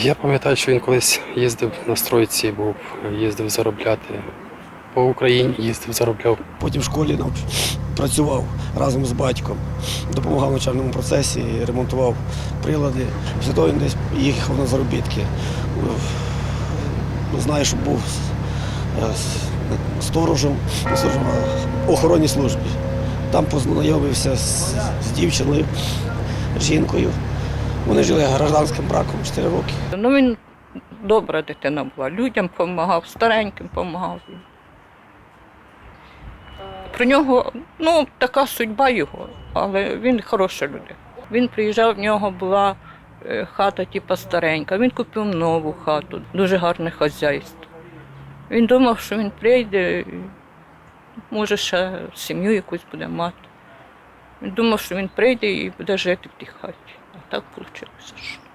Я пам'ятаю, що він колись їздив на стройці, був, їздив заробляти. По Україні їздив, заробляв. Потім в школі працював разом з батьком, допомагав в навчальному процесі, ремонтував прилади. Після того він десь їхав на заробітки. Ну, Знаю, що був е, сторожем, сторожем, в охоронній службі. Там познайомився з, з дівчиною, жінкою. Вони жили гражданським браком 4 роки. Ну він добра дитина була, людям допомагав, стареньким допомагав. Про нього, ну, така судьба його, але він хороша людина. Він приїжджав, в нього була е, хата, типу, старенька. Він купив нову хату, дуже гарне хазяйство. Він думав, що він прийде, і, може, ще сім'ю якусь буде мати. Він думав, що він прийде і буде жити в тій хаті. tak bulacak zor.